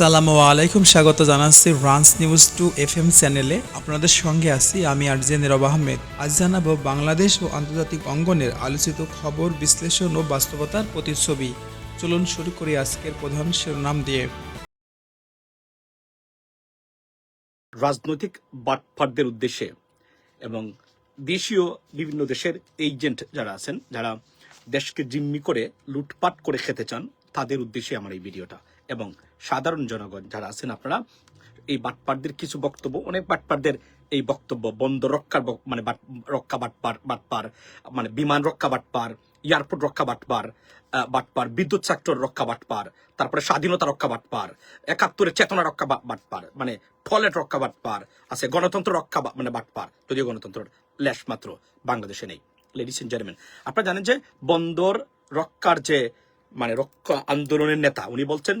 আসসালামু আলাইকুম, স্বাগত জানাচ্ছি রান্স নিউজ টু এফ এম চ্যানেলে। আপনাদের সঙ্গে আছি আমি আরজে নীরব আহমেদ। আজ জানাব বাংলাদেশ ও আন্তর্জাতিক অঙ্গনের আলোচিত খবর, বিশ্লেষণ ও বাস্তবতার প্রতিচ্ছবি। চলুন শুরু করি আজকের প্রধান শিরোনাম দিয়ে। রাজনৈতিক বাটপারদের উদ্দেশ্যে এবং দেশীয় বিভিন্ন দেশের এজেন্ট যারা আছেন, যারা দেশকে জিম্মি করে লুটপাট করে খেতে চান, তাদের উদ্দেশ্যে আমার এই ভিডিওটা। এবং সাধারণ জনগণ যারা আছেন আপনারা, এই বাটপারদের কিছু বক্তব্য, অনেক বাটপারদের এই বক্তব্য বন্ধ রক্ষার মানে রক্ষা বাটপার বাটপার মানে বিমান রক্ষা বাটপার, এয়ারপোর্ট রক্ষা বাটপার বাটপার, বিদ্যুৎ সেক্টর রক্ষা বাটপার, তারপরে স্বাধীনতা রক্ষা বাটপার, একাত্তরের চেতনা রক্ষা বাটপার মানে টয়লেট রক্ষা বাটপার, আছে গণতন্ত্র রক্ষা মানে বাটপার, যদিও গণতন্ত্র লেশ মাত্র বাংলাদেশে নেই। লেডিস এন্ড জেন্টলম্যান আপনারা জানেন যে বন্দর রক্ষার যে মানে রক্ষা আন্দোলনের নেতা, উনি বলছেন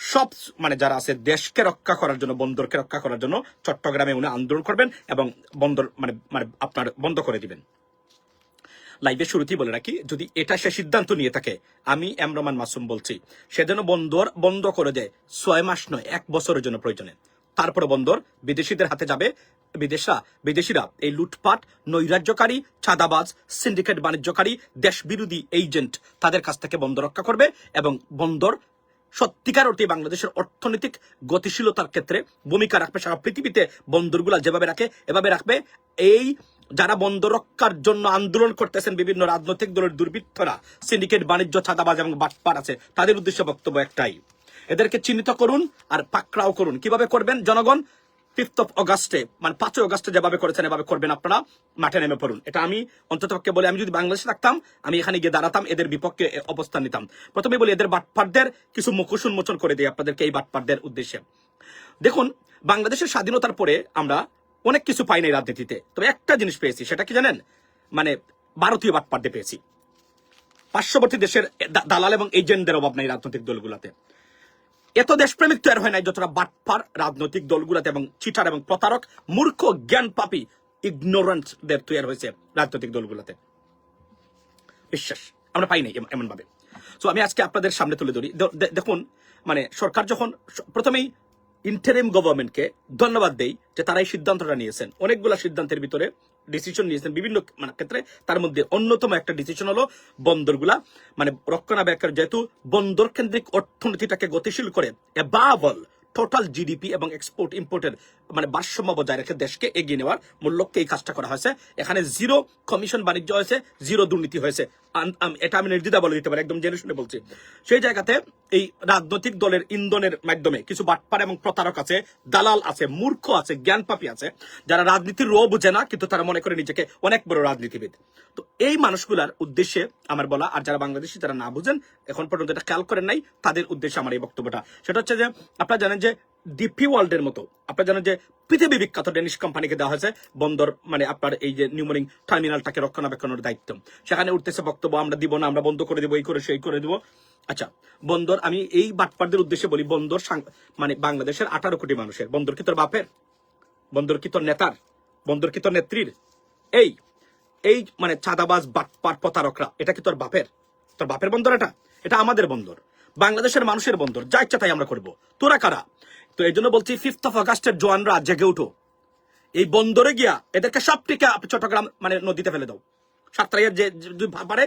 সব মানে যারা আছে দেশকে রক্ষা করার জন্য, বন্দরকে রক্ষা করার জন্য চট্টগ্রামে উনি আন্দোলন করবেন এবং বন্দর মানে মানে আপনার বন্ধ করে দিবেন। লাইভের শুরুতেই বলে রাখি, যদি এটা সে সিদ্ধান্ত নিয়ে থাকে, আমি এম রহমান মাসুম বলছি, সে যেন বন্দর বন্ধ করে দেয়, ছয় মাস নয়, এক বছরের জন্য প্রয়োজনে। তারপরে বন্দর বিদেশিদের হাতে যাবে বিদেশরা বিদেশিরা, এই লুটপাট, নৈরাজ্যকারী, চাঁদাবাজ, সিন্ডিকেট বাণিজ্যকারী দেশ বিরোধী এজেন্ট তাদের কাছ থেকে বন্দর রক্ষা করবে এবং বন্দর সত্যিকার অর্থে বাংলাদেশের অর্থনৈতিক গতিশীলতার ক্ষেত্রে ভূমিকা রাখবে সারা পৃথিবীতে। বন্দরগুলা যেভাবে রাখে, এভাবে রাখবে। এই যারা বন্দর রক্ষার জন্য আন্দোলন করতেছেন বিভিন্ন রাজনৈতিক দলের দুর্বৃত্তরা, সিন্ডিকেট, বাণিজ্য ছাদাবাজ এবং বাটপার আছে, তাদের উদ্দেশ্যে বক্তব্য একটাই। এদেরকে চিহ্নিত করুন আর পাকড়াও করুন। কীভাবে করবেন? জনগণ ফিফথ অফ অগাস্টে মানে পাঁচই অগাস্টে যেভাবে করেছেন, এভাবে করবেন আপনারা, মাঠে নেমে পড়ুন। এটা আমি অন্ততপক্ষে বলে, আমি যদি বাংলাদেশে থাকতাম, আমি এখানে গিয়ে দাঁড়াতাম, এদের বিপক্ষে অবস্থান নিতাম। প্রথমে বলি এদের বাটপারদের কিছু মুখোশ উন্মোচন করে দিই আপনাদেরকে এই বাটপারদের উদ্দেশ্যে। দেখুন, বাংলাদেশের স্বাধীনতার পরে আমরা অনেক কিছু পাইনি রাজনীতিতে। তবে একটা জিনিস পেয়েছি, সেটা কি জানেন? মানে ভারতীয় বাটপারদের পেয়েছি। পার্শ্ববর্তী দেশের দালাল এবং এজেন্টদের অভাব নাই রাজনৈতিক দলগুলোতে। এত দেশপ্রেমিক তৈরি হয় নাই যতটা বাটপার রাজনৈতিক দলগুলোতে এবং চিটার এবং প্রতারক, মূর্খ জ্ঞান পাপি ইগনোরেন্টদের তৈরি হয়েছে রাজনৈতিক দলগুলোতে। বিশ্বাস, আমরা পাই নাই এমন ভাবে তো আমি আজকে আপনাদের সামনে তুলে ধরি। দেখুন মানে সরকার যখন প্রথমেই ইন্টারিম গভর্নমেন্টকে ধন্যবাদ দেই যে তারা এই সিদ্ধান্তটা নিয়েছেন। অনেকগুলো সিদ্ধান্তের ভিতরে ডিসিশন নিয়েছেন বিভিন্ন মানে ক্ষেত্রে তার মধ্যে অন্যতম একটা ডিসিশন হলো বন্দরগুলা। মানে রক্ষণাবেক্ষণ যেহেতু বন্দর কেন্দ্রিক অর্থনীতিটাকে গতিশীল করে এবাবল টোটাল জিডিপি এবং এক্সপোর্ট ইম্পোর্টের মানে ভারসাম্য বজায় রেখে দেশকে এগিয়ে নেওয়ার মূল লক্ষ্যে এই কাজটা করা হয়েছে। এখানে জিরো কমিশন বাণিজ্য হয়েছে জিরো দুর্নীতি হয়েছে। এটা আমি নির্দ্বিধা বলে দিতে পারি, একদম জেনে শুনে বলছি। সেই জায়গাতে এই রাজনৈতিক দলের ইন্ধনের মাধ্যমে কিছু বাটপার এবং প্রতারক আছে, দালাল আছে, মূর্খ আছে, জ্ঞানপাপী আছে, যারা রাজনীতির রো বুঝে না, কিন্তু তারা মনে করে নিজেকে অনেক বড় রাজনীতিবিদ। তো এই মানুষগুলার উদ্দেশ্যে আমার বলা, আর যারা বাংলাদেশি যারা না বুঝেন, এখন পর্যন্ত এটা খেয়াল করেন নাই, তাদের উদ্দেশ্যে আমার এই বক্তব্যটা। সেটা হচ্ছে যে, আপনারা জানেন যে ডিপি ওয়ার্ল্ডের মতো। আপনারা জানেন যে পৃথিবী বিখ্যাত ডেনিশ কোম্পানিকে দেওয়া হয়েছে। বন্দর মানে আপনার এই যে নিউমোরিং টার্মিনালটাকে রক্ষণাবেক্ষণের দায়িত্ব। সেখানে উঠতেছে বক্তব্য, আমরা দিব না, আমরা বন্ধ করে দেবো, এই করে, সেই করে দেবো। আচ্ছা বন্দর, আমি এই বাটপারদের উদ্দেশ্যে বলি, বন্দর মানে বাংলাদেশের আঠারো কোটি মানুষের। বন্দর কি তোর বাপের? বন্দর কি তোর নেতার? বন্দর কি তোর নেত্রীর? এই এই মানে চাঁদাবাজ, বাটপার, প্রতারকরা, এটা কি তোর বাপের? তোর বাপের বন্দর এটা? এটা আমাদের বন্দর। বাংলাদেশের মানুষের বন্দর, যা ইচ্ছা তাই আমরা করব। তোরা কারা? তো এই জন্য বলছি ফিফথ অফ আগস্টের জোয়ানরা জেগে উঠো। এই বন্দরে গিয়া এদেরকে সবটিকে চট্টগ্রাম মানে নদীতে ফেলে দাও। সাতটাইয়ের যে দুই পারে,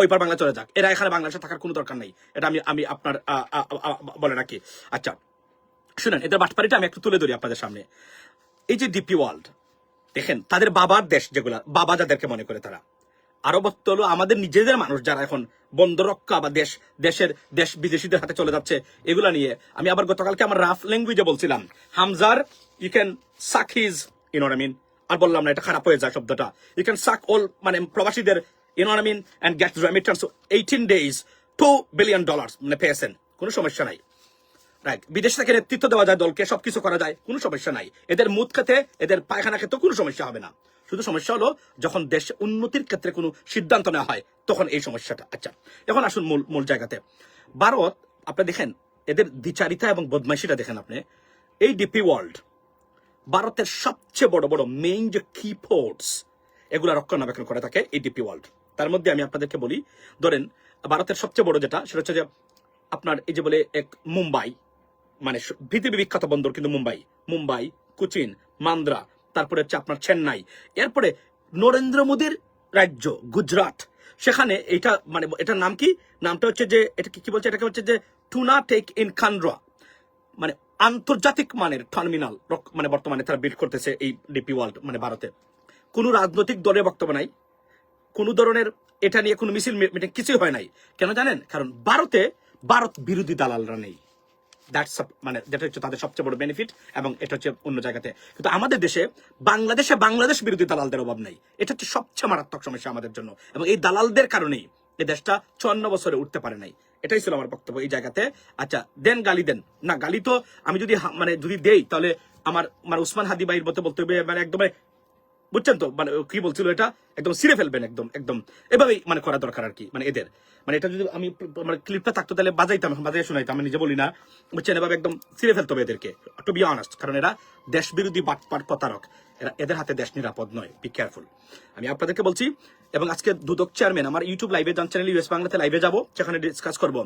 ওই পার বাংলা চলে যাক। এরা এখানে বাংলাদেশে থাকার কোনো দরকার নেই। এটা আমি আমি আপনার বলে রাখি। আচ্ছা শুনেন, এদের বাটপাড়িটা আমি একটু তুলে ধরি আপনাদের সামনে। এই যে ডিপি ওয়ার্ল্ড দেখেন, তাদের বাবার দেশ যেগুলা, বাবা যাদেরকে মনে করে তারা। আরবত্ব হলো আমাদের নিজেদের মানুষ যারা এখন বন্দর রক্ষা বা দেশ, দেশের, দেশ বিদেশিদের হাতে চলে যাচ্ছে, এগুলা নিয়ে। আমি আবার গতকালকে আমার রাফ ল্যাঙ্গুয়েজে বলছিলাম, হামজার you can suck his you know mean আর বললাম না, এটা খারাপ হয়ে যায় শব্দটা। ইউ ক্যান সাক অল মানে প্রবাসীদের you know I mean and get remittance eighteen days two billion dollar মানে পেয়েছেন, কোনো সমস্যা নাই। রাইট বিদেশ থেকে নেতৃত্ব দেওয়া যায় দলকে, সবকিছু করা যায়, কোনো সমস্যা নাই। এদের মুদ খেতে, এদের পায়খানা খেতে কোনো সমস্যা হবে না। শুধু সমস্যা হলো, যখন দেশ উন্নতির ক্ষেত্রে কোনো সিদ্ধান্ত নেওয়া হয়, তখন এই সমস্যাটা। আচ্ছা এখন আসুন মূল মূল জায়গাতে। ভারত, আপনি দেখেন, এদের দ্বিচারিতা এবং বদমাইশিটা দেখেন আপনি। এই ডিপি ওয়ার্ল্ড, ভারতের সবচেয়ে বড় বড় মেইন যে কি পোর্টস এগুলা রক্ষণাবেক্ষণ করে থাকে এই ডিপি ওয়ার্ল্ড। তার মধ্যে আমি আপনাদেরকে বলি, ধরেন, ভারতের সবচেয়ে বড় যেটা, সেটা হচ্ছে যে আপনার এই যে বলে এক মুম্বাই মানে পৃথিবী বিখ্যাত বন্দর কিন্তু মুম্বাই। মুম্বাই, কোচিন, মান্দ্রা, তারপরে হচ্ছে আপনার চেন্নাই। এরপরে নরেন্দ্র মোদীর রাজ্য, গুজরাট। সেখানে এটা মানে এটার নাম কি? নামটা হচ্ছে যে এটা কি বলছে? এটাকে হচ্ছে যে টুনা টেক ইন খান্ড্রা মানে আন্তর্জাতিক মানের টার্মিনাল মানে বর্তমানে তারা বিল্ড করতেছে এই ডিপি ওয়ার্ল্ড মানে ভারতে। কোনো রাজনৈতিক দলের বক্তব্য নাই। কোনো ধরনের এটা নিয়ে কোনো মিছিল মিটিং কিছুই হয় নাই। কেন জানেন? কারণ ভারতে ভারত বিরোধী দালালরা নেই। দ্যাটস মানে যেটা হচ্ছে তাদের সবচেয়ে বড় বেনিফিট এবং এটা হচ্ছে অন্য জায়গাতে। কিন্তু আমাদের দেশে বাংলাদেশে বাংলাদেশ বিরোধী দালালদের অভাব নেই। এটা হচ্ছে সবচেয়ে মারাত্মক সমস্যা আমাদের জন্য। এবং এই দালালদের কারণেই এই দেশটা চুয়ান্ন বছরে উঠতে পারে নাই। এটাই ছিল আমার বক্তব্য এই জায়গাতে। আচ্ছা দেন গালি দেন। না, গালি তো আমি যদি মানে যদি দেই, তাহলে আমার মানে উসমান হাদি ভাইয়ের মতো বলতে হবে মানে একদম বুঝছেন তো? মানে কি বলছিল এটা? একদম সিরে ফেলবেন একদম একদম। এভাবেই মানে করা দরকার আর কি মানে এদের। মানে এটা যদি আমি মানে ক্লিপটা থাকতো তাহলে বাজাইতাম বাজাই শোনাইতাম, আমি নিজে বলি না। বুঝছেন? এভাবে একদম সিরে ফেলতে হবে এদেরকে টু বি অনেস্ট কারণ এরা দেশ বিরোধী বাটপাট প্রতারক। এরা, এদের হাতে দেশ নিরাপদ নয় বি কেয়ারফুল আমি আপনাদেরকে বলছি এবং আজকে দুদক চেয়ারম্যান আমার ইউটিউব লাইভে জন চ্যানেল ইউএস বাংলাতে লাইভে যাব সেখানে ডিসকাস করব।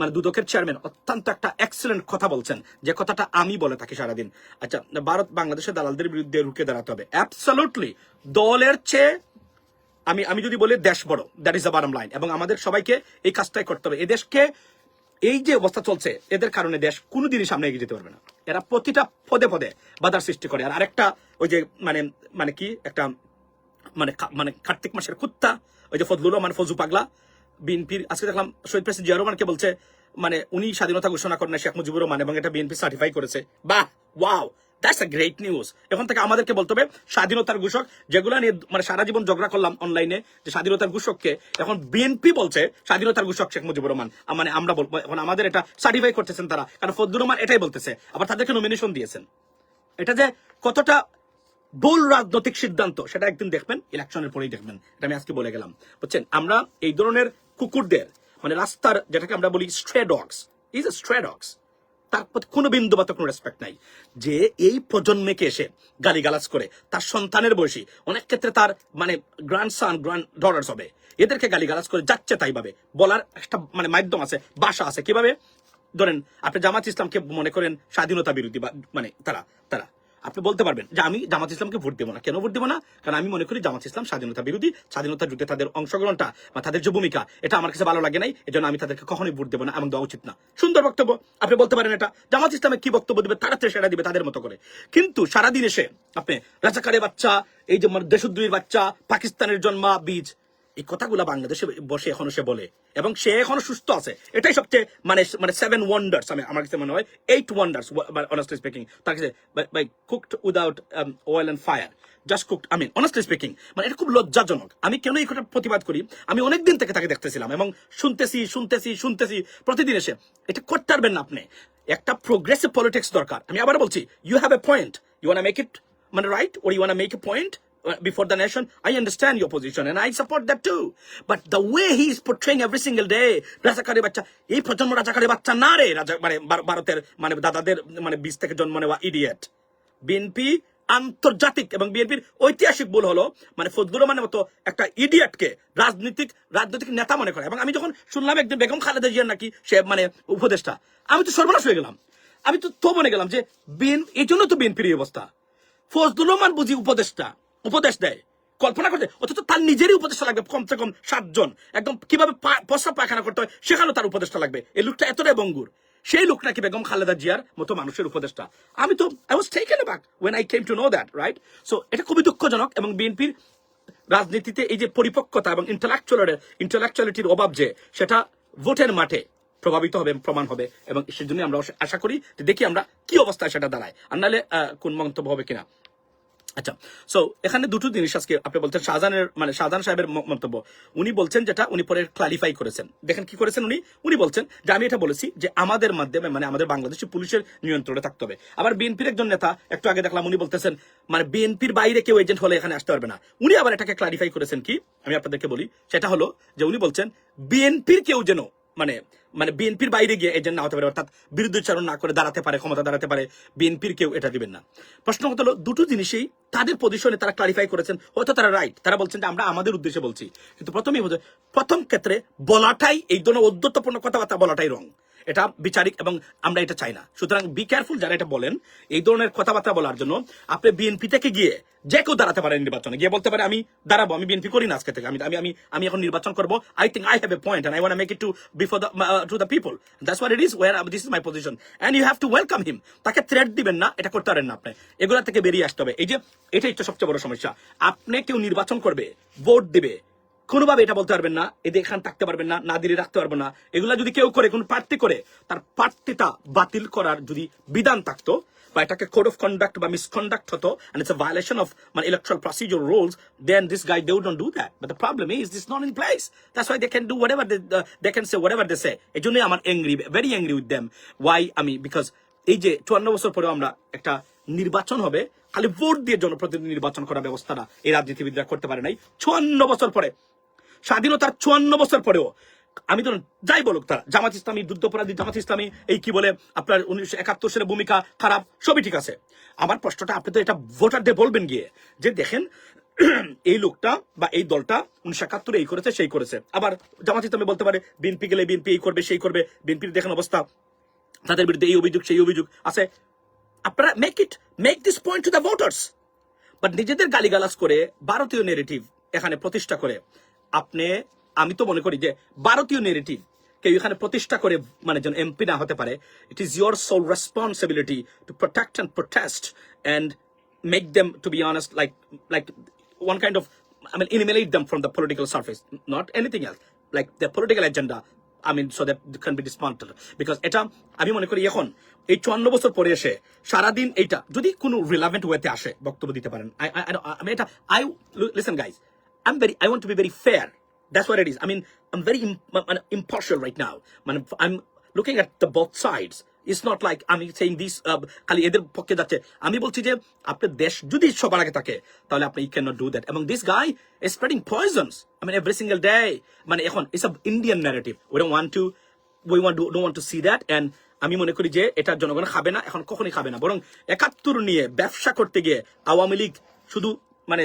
মানে দুদকের চেয়ারম্যান অত্যন্ত একটা এক্সেলেন্ট কথা বলছেন, যে কথাটা আমি বলে থাকি সারাদিন। আচ্ছা ভারত বাংলাদেশের দালালদের বিরুদ্ধে রুখে দাঁড়াতে হবে। অ্যাবসলুটলি দলের চেয়ে আমি আমি যদি বলি দেশ বড় that is the bottom line এবং আমাদের সবাইকে এই কাজটাই করতে হবে। এই দেশকে এই যে অবস্থা চলছে, এদের কারণে দেশ কোনোদিনই সামনে এগিয়ে যেতে পারবে না। এরা প্রতিটা পদে পদে বাধার সৃষ্টি করে। আর আরেকটা, ওই যে মানে মানে কি, একটা মানে মানে কার্তিক মাসের কুত্তা ওই যে ফজলুর রহমান ফজু পাগলা, বিএনপির, আজকে দেখলাম শহীদ প্রেসিডেন্ট জিয়া রহমানকে বলছে মানে উনি স্বাধীনতা ঘোষণা করেন শেখ মুজিবুর রহমান এবং এটা বিএনপি সার্টিফাই করেছে। বাহ wow that's a great news এখন থেকে আমাদেরকে বলতে হবে, স্বাধীনতার ঘোষক, যেগুলো নিয়ে মানে সারা জীবন ঝগড়া করলাম অনলাইনে যে স্বাধীনতার ঘোষককে, এখন বিএনপি বলছে স্বাধীনতার ঘোষক শেখ মুজিবুর রহমান। মানে আমরা বলব, এখন আমাদের এটা সার্টিফাই করতেছেন তারা, কারণ ফজলুর রহমান এটাই বলতেছে, আবার তাদেরকে নমিনেশন দিয়েছেন। এটা যে কতটা ভুল রাজনৈতিক সিদ্ধান্ত, সেটা একদিন দেখবেন ইলেকশনের পরেই দেখবেন, এটা আমি আজকে বলে গেলাম। বুঝছেন? আমরা এই ধরনের কুকুরদের মানে রাস্তার, যেটাকে আমরা বলি stray dogs is a stray dogs তার প্রতি কোনো বিন্দু বা কোনো রেসপেক্ট নাই। যে এই প্রজন্মকে এসে গালিগালাজ করে, তার সন্তানের বয়সী, অনেক ক্ষেত্রে তার মানে গ্র্যান্ড সান গ্র্যান্ড ডটার্স হবে, এদেরকে গালিগালাজ করে যাচ্ছে তাই ভাবে বলার একটা মানে মাধ্যম আছে বাসা আছে। কীভাবে? ধরেন, আপনি জামাত ইসলামকে মনে করেন স্বাধীনতা বিরোধী বা মানে তারা তারা। আপনি বলতে পারবেন যে আমি জামাত ইসলামকে ভোট দেবো না। কেন ভোট দেবো না? কারণ আমি মনে করি জামাত ইসলাম স্বাধীনতা বিরোধী, স্বাধীনতা যুদ্ধে তাদের অংশগ্রহণটা বা তাদের যে ভূমিকা, এটা আমার কাছে ভালো লাগে নাই, এজন্য আমি তাদেরকে কখনোই ভোট দেবো না এবং দেওয়া উচিত না। সুন্দর বক্তব্য, আপনি বলতে পারেন এটা। জামাত ইসলামে কি বক্তব্য দেবে? তারা সেটা দিবে তাদের মতো করে। কিন্তু সারাদিন এসে আপনি রাজাকারের বাচ্চা, এই যে মানে দেশদ্রোহীর বাচ্চা, পাকিস্তানের জন্মা বীজ এই কথাগুলো বাংলাদেশে বসে এখনও সে বলে। এবং সে এখনও সুস্থ আছে। এটাই সবচেয়ে মানে মানে সেভেন ওয়ান্ডার্স আমি, আমার কাছে মনে হয়। এইট ওয়ান্ডার্স অনেস্টলি স্পিকিং তার কাছে by cooked without oil and fire just cooked আমি অনেস্টলি স্পিকিং মানে এটা খুব লজ্জাজনক। আমি কেন এই কথা প্রতিবাদ করি? আমি অনেক দিন থেকে তাকে দেখতেছিলাম এবং শুনতেছি শুনতেছি শুনতেছি, প্রতিদিন এসে, এটা করতে পারবেন না আপনি। একটা প্রোগ্রেসিভ পলিটিক্স দরকার। আমি আবার বলছি you have a point you want make it মানে right or you want make a point before the nation. I understand your position and I support that too. But the way he is portraying every single day, রাজাকারী বাচ্চা এই প্রজন্ম রাজাকারী বাচ্চা না রে রাজা মানে ভার- ভারতের মানে দাদাদের মানে বীজ থেকে জন্ম নেওয়া ইডিয়েট বিএনপি আন্তর্জাতিক এবং বিএনপির ঐতিহাসিক ভুল হলো মানে ফজলুর রহমানের মতো একটা ইডিয়েটকে রাজনীতিক রাজনৈতিক নেতা মনে করে এবং আমি যখন শুনলাম একদিন বেগম খালেদা জিয়ার নাকি সে মানে উপদেষ্টা আমি তো সর্বনাশ হয়ে গেলাম আমি তো তো মনে গেলাম যে বিএন এই জন্য তো বিএনপির অবস্থা ফজলুর রহমান বুঝি উপদেষ্টা উপদেশ দেয়, কল্পনা করতে অথচ তার নিজেরই উপদেষ্টা লাগবে, কমসে কম সাতজন। একদম কীভাবে প্রস্রাব পায়খানা করতে হয়, সেখানেও তার উপদেষ্টা লাগবে। এই লোকটা এতটাই বঙ্গুর। সেই লোক নাকি বেগম খালেদা জিয়ার মতো মানুষের উপদেষ্টা আমি তো I was taken back when I came to know that right so এটা খুবই দুঃখজনক এবং বিএনপির রাজনীতিতে এই যে পরিপক্কতা এবং ইন্টালেকচুয়াল ইন্টালেকচুয়ালিটির অভাব যে, সেটা ভোটের মাঠে প্রভাবিত হবে, প্রমাণ হবে এবং সেজন্য আমরা আশা করি দেখি আমরা কি অবস্থায় সেটা দাঁড়ায়। আর নাহলে কোন মন্তব্য হবে কিনা? আচ্ছা সো এখানে দুটো জিনিস আজকে আপনি বলছেন, শাহজাহানের মানে শাহজাহান সাহেবের মন্তব্য। উনি বলছেন যেটা উনি পরে ক্লারিফাই করেছেন। দেখেন কি করেছেন উনি? উনি বলছেন যে আমি এটা বলেছি যে আমাদের মাধ্যমে মানে আমাদের বাংলাদেশের পুলিশের নিয়ন্ত্রণে থাকতে হবে। আবার বিএনপির একজন নেতা, একটু আগে দেখলাম উনি বলতেছেন মানে বিএনপির বাইরে কেউ এজেন্ট হলে এখানে আসতে পারবে না। উনি আবার এটাকে ক্লারিফাই করেছেন কি? আমি আপনাদেরকে বলি, সেটা হলো যে উনি বলছেন, বিএনপির কেউ যেন মানে মানে বিএনপির বাইরে গিয়ে এজেন্ট না হতে পারে, অর্থাৎ বিরুদ্ধাচরণ না করে দাঁড়াতে পারে, ক্ষমতা দাঁড়াতে পারে বিএনপির কেউ এটা দিবেন না। প্রশ্ন হলো, দুটো জিনিসই তাদের পজিশনে তারা ক্লারিফাই করেছেন, হয়তো তারা রাইট তারা বলছেন যে আমরা আমাদের উদ্দেশ্যে বলছি। কিন্তু প্রথমেই প্রথম ক্ষেত্রে বলাটাই এই ধরনের অদ্যতপূর্ণ কথাবার্তা বলাটাই রং এটা বিচারিক এবং আমরা এটা চাই না। সুতরাং বি কেয়ারফুল যারা এটা বলেন, এই ধরনের কথাবার্তা বলার জন্য আপনি বিএনপি থেকে গিয়ে যে কেউ দাঁড়াতে পারেন নির্বাচনে, গিয়ে বলতে পারে, আমি দাঁড়াবো, আমি বিএনপি করি না আজকে থেকে, আমি আমি আমি এখন নির্বাচন করব। I think I have a point I want make it to before the to the people that's what it is war this is my position and you have to welcome him তাকে threat দিবেন না, এটা করতে পারেন না আপনি। এগুলা থেকে বেরিয়ে আসতে হবে। এই যে, এটাই হচ্ছে সবচেয়ে বড় সমস্যা। আপনি কেউ নির্বাচন করবে, ভোট দিবে কোনোভাবে এটা বলতে পারবেন না এদের এখানে থাকতে পারবেন না না দিলে রাখতে পারবেন না। এগুলা যদি কেউ করে কোন প্রার্থী করে তার প্রার্থীটা বাতিল করার যদি বিধান থাকতো বা এটাকে কোড অফ কন্ডাক্ট বা মিসকন্ডাক্ট হতো a violation of মানে electoral procedure rules then this guy they wouldn't do but the problem is this is not in place. That's why they can do whatever they, uh, they can say whatever they say. এই জন্যই আমার angry very angry with them why আমি because এই যে চুয়ান্ন বছর পরেও আমরা একটা নির্বাচন হবে খালি ভোট দিয়ে জনপ্রতিনিধি নির্বাচন করার ব্যবস্থাটা এই রাজনীতিবিদরা করতে পারে নাই। চুয়ান্ন বছর পরে স্বাধীনতার চুয়ান্ন বছর পরেও, আমি ধরুন, যাই বলুক তারা, জামাত ইসলামী, যুদ্ধপরাধী জামাত ইসলামী, এই কি বলে, আপনার উনিশশো একাত্তর সালের ভূমিকা খারাপ, সবই ঠিক আছে। আমার প্রশ্নটা, আপনি তো এটা ভোটারদের বলবেন গিয়ে, যে দেখেন, এই লোকটা বা এই দলটা উনিশশো একাত্তরে এই করেছে, সেই করেছে। আবার জামাত ইসলামী বলতে পারে, বিএনপি গেলে বিএনপি এই করবে, সেই করবে, বিএনপির দেখেন অবস্থা। তাদের বিরুদ্ধে এই অভিযোগ, সেই অভিযোগ আছে। আপনারা make it make this point to the voters but নিজেদের গালিগালাজ করে, ভারতীয় নেগেটিভ এখানে প্রতিষ্ঠা করে আপনি, আমি তো মনে করি যে ভারতীয় নেগেটিভ কেউ এখানে প্রতিষ্ঠা করে মানে যেন এমপি না হতে পারে it is your sole responsibility to protect and protest and make them to be honest like like one kind of I mean ইনিমিলেট them from the political surface not anything else like the political agenda I mean so that can be dismantled because এটা, আমি মনে করি এখন, এই চুয়ান্ন বছর পরে এসে সারাদিন এইটা, যদি কোনো রিলাভেন্ট ওয়েতে আসে, বক্তব্য দিতে পারেন আই আই আমি এটা I listen guys I'm very, I want to be very fair. That's what it is. I mean, I'm very imp- im- impartial right now. মানে I'm looking at the both sides. It's not like আমি saying this uh, খালি এদের পক্ষে যাচ্ছে আমি বলছি যে আপনার দেশ যদি সবার আগে থাকে তাহলে আপনি ক্যান নট ডু দ্যাট এবং this guy is spreading poisons I mean every single day মানে এখন it's a Indian to we want do don't want আমি মনে করি যে এটা জনগণ খাবে না এখন কখনই খাবে না বরং একাত্তর নিয়ে ব্যবসা করতে গিয়ে আওয়ামী লীগ শুধু মানে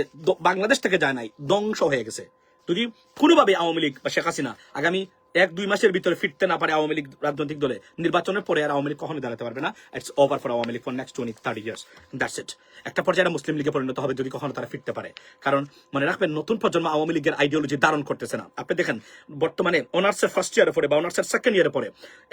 বাংলাদেশ থেকে যায় নাই, ধ্বংস হয়ে গেছে। যদি কোনোভাবে আওয়ামী লীগ বা শেখ হাসিনা আগামী এক, দুই মাসের ভিতরে ফিরতে না পারে আওয়ামী লীগ রাজনৈতিক দলে, নির্বাচনের পরে আর আওয়ামী লীগ কখনো দাঁড়াতে পারবে না। It's over for Awami League for next twenty thirty years that's it একটা পর্যায়ে মুসলিম লীগে পরিণত হবে যদি কখনো তারা ফিরতে পারে। কারণ মনে রাখবেন, নতুন প্রজন্ম আওয়ামী লীগের আইডিওলজি ধারণ করতেছে না। আপনি দেখেন, বর্তমানে অনার্সের ফার্স্ট ইয়ারে পরে বা অনার্সের সেকেন্ড ইয়ারে পরে,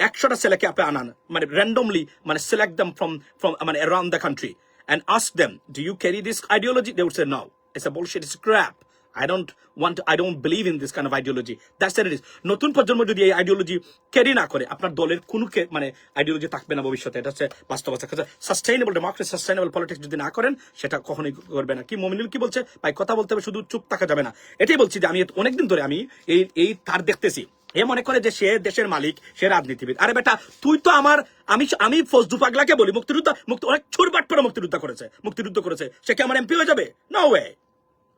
একশোটা ছেলেকে আপনি আনান মানে র্যান্ডমলি মানে সিলেক্ট দেম ফ্রম ফ্রম মানে around the country and ask them, do you carry this ideology? They would say, no. It's a bullshit. It's crap. I don't want I don't believe in this kind of ideology. That's what it is. নতুন প্রজন্ম যদি এই ideology carry না করে আপনার দলের কোনো মানে আইডিওলজি থাকবে না ভবিষ্যতে এটা হচ্ছে বাস্তবতা সাস্টেইনেবল ডেমোক্রেসি সাস্টেইনেবল পলিটিক্স যদি না করেন সেটা কখনোই করবে না কি মমিনুল কি বলছে ভাই কথা বলতে হবে শুধু চুপ থাকা যাবে না এটাই বলছি যে আমি অনেকদিন ধরে আমি এই এই তার দেখতেছি এ মনে করে যে সে দেশের মালিক, সে রাজনীতিবিদ। আরে বেটা, তুই তো আমার, আমি আমি ফজদু পাগলাকে বলি, মুক্তিযুদ্ধ, মুক্তি অনেক ছুরবাট পরে মুক্তিযুদ্ধ করেছে মুক্তিযুদ্ধ করেছে। সে কি আমার এমপি হয়ে যাবে? নো ওয়ে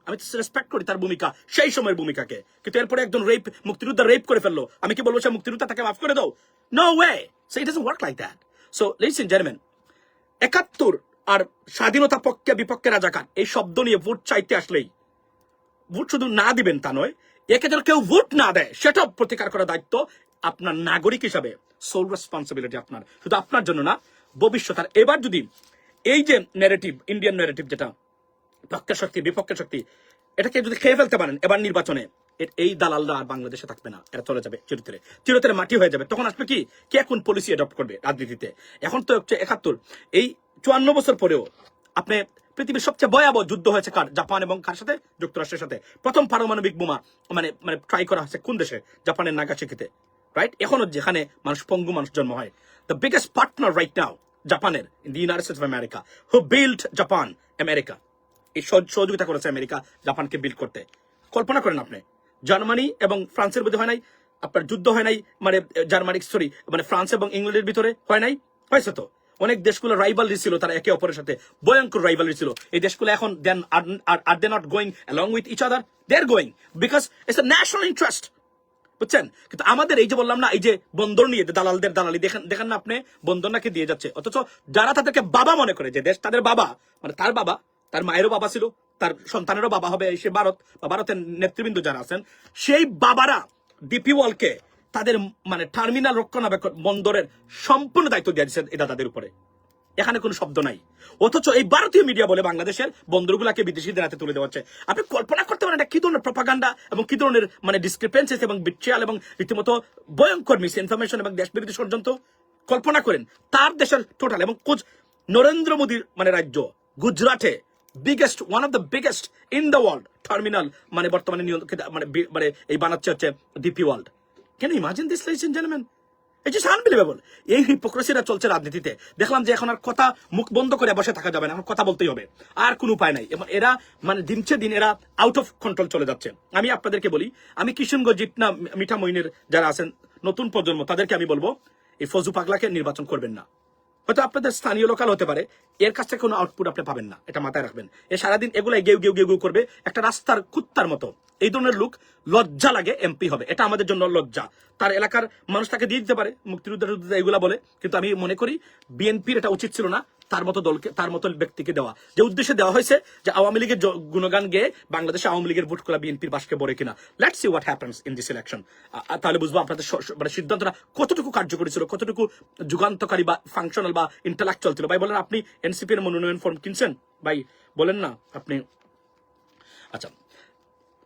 আমি রেসপেক্ট করি তার ভূমিকা, সেই সময়ের ভূমিকাকে। কিন্তু এরপরে একজন রেপ মুক্তিযোদ্ধা রেপ করে ফেলল। আমি কি বলব, সে মুক্তিযোদ্ধা তাকে মাফ করে দাও? No way so it work like that so ladies and gentleman একাত্তর আর স্বাধীনতা পক্ষে বিপক্ষে রাজাকার, এই শব্দ নিয়ে ভোট চাইতে আসলেই ভোট শুধু না দিবেন তা নয় একে যেন কেউ ভোট না দেয়, সেটাও প্রতিকার করার দায়িত্ব আপনার নাগরিক হিসাবে সোল রেসপন্সিবিলিটি আপনার। শুধু আপনার জন্য না ভবিষ্যৎ আর এবার যদি এই যে ন্যারেটিভ ইন্ডিয়ান ন্যারেটিভ যেটা পক্ষের শক্তি বিপক্ষের শক্তি, এটাকে যদি খেয়ে ফেলতে পারেন, এবার নির্বাচনে এই দালালরা আর বাংলাদেশে থাকবে না, এরা চলে যাবে চিরতরে। চিরতরে মাটি হয়ে যাবে। তখন আসবে কি? কে কোন পলিসি অ্যাডপ্ট করবে রাজনীতিতে? এখন তো হচ্ছে একাত্তর। এই চুয়ান্ন বছর পরেও আপনি পৃথিবীর সবচেয়ে ভয়াবহ যুদ্ধ হয়েছে কার? জাপান এবং কার সাথে? যুক্তরাষ্ট্রের সাথে। প্রথম পারমাণবিক বোমা মানে মানে ট্রাই করা হয়েছে কোন দেশে? জাপানের নাগাশিকিতে রাইট এখনও যেখানে মানুষ, পঙ্গু মানুষ জন্ম হয়। The biggest partner right now জাপানের in the United States of America who build Japan America এই সহ- সহযোগিতা করেছে আমেরিকা, জাপানকে বিল্ড করতে। কল্পনা করেন আপনি, জার্মানি এবং ফ্রান্সের মধ্যে হয় নাই? আপনার যুদ্ধ হয় নাই? মানে জার্মানি সরি মানে ফ্রান্স এবং ইংল্যান্ডের ভিতরে হয় নাই? হয়েছে তো। অনেক দেশগুলো রাইভালরি ছিল তারা একে অপরের সাথে। ভয়ঙ্কর রাইভালরি ছিল। এই দেশগুলো এখন then are they not going along with each other they are going because it's a national interest বুঝছেন? কিন্তু আমাদের এই যে বললাম না, এই যে বন্দর নিয়ে, দালালদের দালালি, দেখেন দেখেন না আপনি? বন্দর নাকি দিয়ে যাচ্ছে। অথচ যারা তাদেরকে বাবা মনে করে, যে দেশ তাদের বাবা মানে তার বাবা, তার মায়েরও বাবা ছিল, তার সন্তানেরও বাবা হবে, সে ভারত, বা ভারতের নেতৃবৃন্দ যারা আছেন, সেই বাবারা ডিপি ওয়ালকে তাদের মানে টার্মিনাল রক্ষণাবেক্ষণ বন্দরের সম্পূর্ণ দায়িত্ব দিয়ে দিচ্ছে এটা তাদের উপরে। এখানে কোনো শব্দ নাই। অথচ এই ভারতীয় মিডিয়া বলে বাংলাদেশের বন্দরগুলাকে বিদেশিদের হাতে তুলে দেওয়া হচ্ছে। আপনি কল্পনা করতে পারেন কি ধরনের প্রপাগান্ডা এবং কি ধরনের মানে ডিসক্রিপেন্সিস এবং বিট্রিয়াল এবং রীতিমতো ভয়ঙ্কর মিস ইনফরমেশন এবং দেশ বিরোধী ষড়যন্ত্র? কল্পনা করেন, তার দেশের টোটাল এবং কোচ নরেন্দ্র মোদীর মানে রাজ্য, গুজরাটে biggest one of the biggest in the world terminal মানে বর্তমানে নিয়ন্ত্রণ- মানে মানে এই বানাচ্ছে হচ্ছে DP World can imagine this ladies gentleman it is unbelievable এই হিপোক্রেসিটা চলছে রাজনীতিতে। দেখলাম যে এখন আর কথা মুখ বন্ধ করে বসে থাকা যাবে না, এখন কথা বলতেই হবে। আর কোনো উপায় নাই। এবং এরা মানে দিনছে দিন এরা আউট অফ কন্ট্রোল চলে যাচ্ছে। আমি আপনাদেরকে বলি, আমি কিশনগঞ্জ জিতনা মিঠা মইনের যারা আছেন, নতুন প্রজন্ম, তাদেরকে আমি বলব, এই ফজু পাগলাকে নির্বাচন করবেন না। হয়তো আপনাদের স্থানীয় লোকাল হতে পারে। এর কাছ থেকে কোনো আউটপুট আপনি পাবেন না। এটা মাথায় রাখবেন। এ সারাদিন এগুলো গেউ গেউ গেউ গেউ করবে। একটা রাস্তার কুত্তার মতো। এই ধরনের লোক লজ্জা লাগে এমপি হবে। এটা আমাদের জন্য লজ্জা। তার এলাকার মানুষ তাকে দিয়ে দিতে পারে। মুক্তিযুদ্ধ এগুলা বলে। কিন্তু আমি মনে করি বিএনপির এটা উচিত ছিল না। তার মতো দলকে তার মতো ব্যক্তিকে দেওয়া। যে উদ্দেশ্যে দেওয়া হয়েছে যে আওয়ামী লীগের গুণগান গেয়ে বাংলাদেশে আওয়ামী লীগের ভোট করা বিএনপির বাসকে বড়ে কিনা। Let's see what happens in this election তাহলে বুঝব আপনাদের মানে সিদ্ধান্তটা কতটুকু কার্যকরী ছিল, কতটুকু যুগান্তকারী বা ফাংশনাল বা ইন্টালেকচুয়াল ছিল। ভাই, বলেন আপনি এনসিপি এর মনোনয়ন ফর্ম কিনছেন? ভাই, বলেন না আপনি। আচ্ছা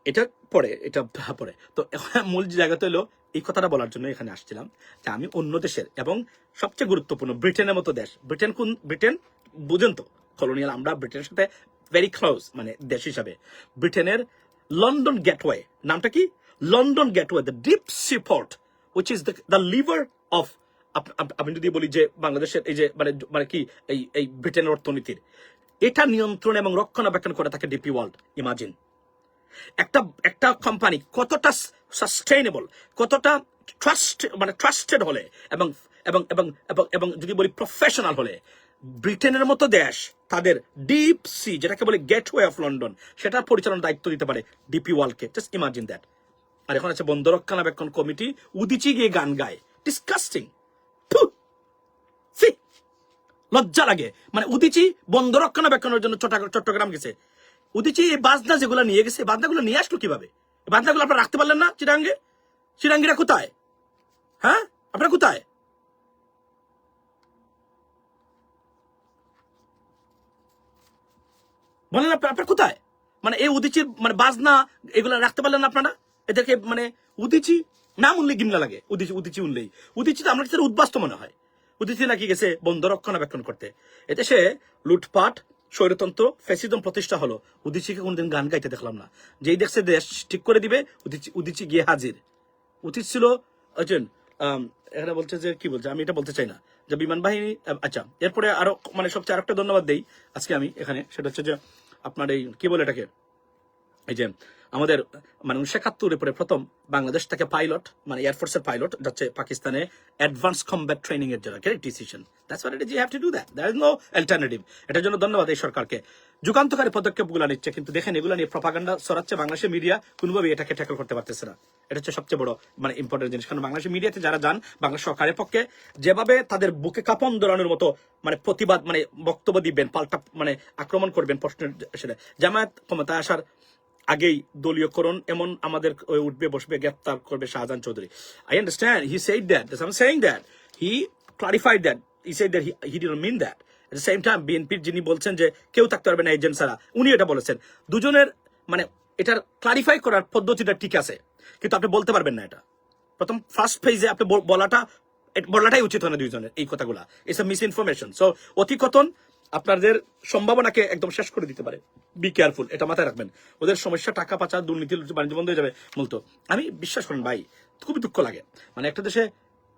এটা পরে এটা পরে। তো মূল জায়গাতে হলো এই কথাটা বলার জন্য এখানে আসছিলাম যে আমি অন্য দেশের এবং সবচেয়ে গুরুত্বপূর্ণ ব্রিটেনের মতো দেশ। ব্রিটেন কোন ব্রিটেন বুঝেন তো কলোনিয়াল আমরা ব্রিটেনের সাথে ভেরি ক্লোজ মানে দেশ হিসাবে। ব্রিটেনের লন্ডন গেটওয়ে নামটা কি? London gateway the deep sea port which is the lever of আমি যদি বলি যে বাংলাদেশের এই যে মানে মানে কি, এই এই ব্রিটেনের অর্থনীতির। এটা নিয়ন্ত্রণ এবং রক্ষণাবেক্ষণ করে থাকে ডিপি ওয়ার্ল্ড ইমাজিন একটা একটা কোম্পানি কতটা সাস্টেইনেবল কতটা ট্রাস্ট মানে ট্রাস্টেড হলে এবং এবং এবং এবং এবং যদি বলি প্রফেশনাল হলে, ব্রিটেনের মতো দেশ তাদের ডিপ সি যেটাকে বলে গেটওয়ে অফ লন্ডন সেটার পরিচালনার দায়িত্ব দিতে পারে ডিপি ওয়ালকে জাস্ট ইমাজিন দ্যাট আর এখন আছে বন্দর রক্ষণাবেক্ষণ কমিটি, উদিচি গিয়ে গান গায়। ডিসকাস্টিং লজ্জা লাগে। মানে উদিচি বন্দর রক্ষণাবেক্ষণের জন্য চট্টগ্রাম চট্টগ্রাম গেছে উদিচি এই বাজনা যেগুলো নিয়ে গেছে বাজনাগুলো নিয়ে আসলো কীভাবে? বাজনাগুলো আপনারা রাখতে পারলেন না চিরাঙ্গে? চিরাঙ্গিরা কোথায়? হ্যাঁ? আপনারা কোথায়? বলেন আপনার কোথায়? মানে এই উদিচির মানে বাজনা এগুলো রাখতে পারলেন আপনারা? এদেরকে মানে উদিচি নাম উনলে গিমলা লাগে, উদিচি উদিচি উনলেই উদিচি তো আমার কাছে উদ্বাস্ত মনে হয়। উদিচি নাকি গেছে বন্ধ রক্ষণাবেক্ষণ করতে। এতে সে লুটপাট স্বৈরতন্ত্র ফ্যাসিজম প্রতিষ্ঠা হলো। উদিচিকে কোনদিন গান গাইতে দেখলাম না। যেই দেখছে দেশ ঠিক করে দিবে উদিচি গিয়ে হাজির। উচিত ছিল আম, এখানে বলছে যে কি বলছে? আমি এটা বলতে চাই না। যে বিমান বাহিনী আচ্ছা এরপরে আরও মানে সবচেয়ে আরেকটা ধন্যবাদ দেই আজকে আমি এখানে। সেটা হচ্ছে যে আপনার এই কি বলে এটাকে? এই যে আমাদের মানে উনিশশো একাত্তরে পরে প্রথম বাংলাদেশ থেকে পাইলট মানে এয়ারফোর্সের পাইলট যাচ্ছে পাকিস্তানে অ্যাডভান্স কমব্যাট ট্রেনিং এর জন্য decision that's have to do that there is no এটার জন্য ধন্যবাদ এই সরকারকে। যুগান্তকারী পদক্ষেপগুলো নিচ্ছে, কিন্তু দেখেন এগুলো নিয়ে প্রপাগান্ডা ছড়াচ্ছে বাংলাদেশের মিডিয়া কোনোভাবে এটাকে ট্যাকল করতে পারতেছে না। এটা হচ্ছে সবচেয়ে বড় মানে ইম্পর্টেন্ট জিনিস, কারণ বাংলাদেশের মিডিয়াতে যারা যান, বাংলাদেশ সরকারের পক্ষে যেভাবে তাদের বুকে কাপন দোলানোর মতো মানে প্রতিবাদ মানে বক্তব্য দিবেন, পাল্টা মানে আক্রমণ করবেন প্রশ্নের সেটা জামায়াত ক্ষমতায় আসার আগেই দলীয়করণ এমন আমাদের উঠবে, বসবে, গ্রেপ্তার করবে Shahjahan Chowdhury. I understand he said that I saying that he clarified that he said that he didn't mean that at the same time বিএনপির যিনি বলছেন যে কেউ থাকতে পারবে না এজেন্ট ছাড়া, উনি এটা বলেছেন। দুজনের মানে এটার ক্লারিফাই করার পদ্ধতিটা ঠিক আছে, কিন্তু আপনি বলতে পারবেন না এটা। প্রথম ফার্স্ট ফেজে আপনি বলাটা বলাটাই উচিত হয় না দুইজনের এই কথাগুলা। ইটস মিস ইনফরমেশন সো অতিকথন আপনাদের সম্ভাবনাকে একদম শেষ করে দিতে পারে। বি কেয়ারফুল এটা মাথায় রাখবেন। ওদের সমস্যা, টাকা পাচার, দুর্নীতি বাণিজ্য বন্ধ হয়ে যাবে। মূলত। আমি বিশ্বাস করেন ভাই, খুবই দুঃখ লাগে। মানে একটা দেশে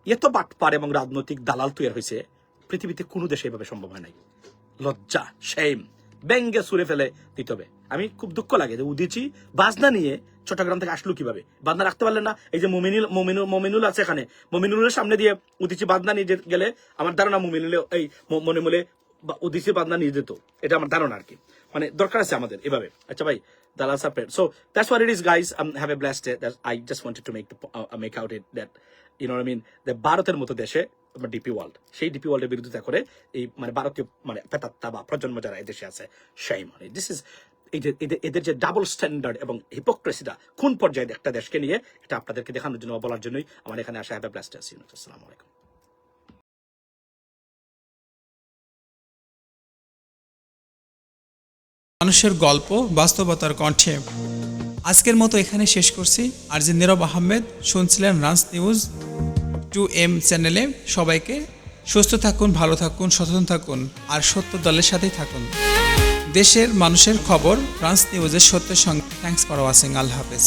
এত বাটপার এবং রাজনৈতিক দালাল তৈরি হয়েছে, পৃথিবীতে কোনো দেশে এভাবে সম্ভব হয় নাই। লজ্জা শেম ব্যাঙ্গে সুরে ফেলে দিতে হবে। আমি খুব দুঃখ লাগে যে উদিচি বাজনা নিয়ে চট্টগ্রাম থেকে আসলো কীভাবে? বাজনা রাখতে পারলেন না। এই যে মোমিনুল মোমিনুল মোমিনুল আছে এখানে। মোমিনুলের সামনে দিয়ে উদিচি বাজনা নিয়ে গেলে, আমার ধারণা মোমিনুলে এই মনে মনে বা উদিচি বাজনা নিয়ে যেত। এটা আমার ধারণা আর কি। মানে দরকার আছে আমাদের এভাবে। আচ্ছা ভাই, দালাল সাপেট so that's what it is guys have a blast that I just wanted to make make out it that you know I mean the ভারতের মতো দেশে ডিপি ওয়ার্ল্ড সেই ডিপি ওয়ার্ল্ডের বিরোধিতা করে এই মানে ভারতীয় মানে পেতাত্তা বা প্রজন্ম যারা এই দেশে আছে সেই মানে দিস ইজ এদের যে ডাবল স্ট্যান্ডার্ড এবং হিপোক্রেসিটা কোন পর্যায়ে একটা দেশকে নিয়ে, এটা আপনাদেরকে দেখানোর জন্য বলার জন্যই আমার এখানে আসা। হ্যাভ এ ব্লাস্ট আছি আসসালামু আলাইকুম মানুষের গল্প, বাস্তবতার কণ্ঠে। আজকের মতো এখানে শেষ করছি। আর যে নীরব আহমেদ শুনছিলেন রান্স নিউজ টু এম চ্যানেলে, সবাইকে সুস্থ থাকুন, ভালো থাকুন, সচেতন থাকুন, আর সত্য দলের সাথেই থাকুন। দেশের মানুষের খবর ফ্রান্স নিউজের সত্যের সঙ্গে। থ্যাংকস ফর ওয়াচিং আল্লাহ হাফেজ।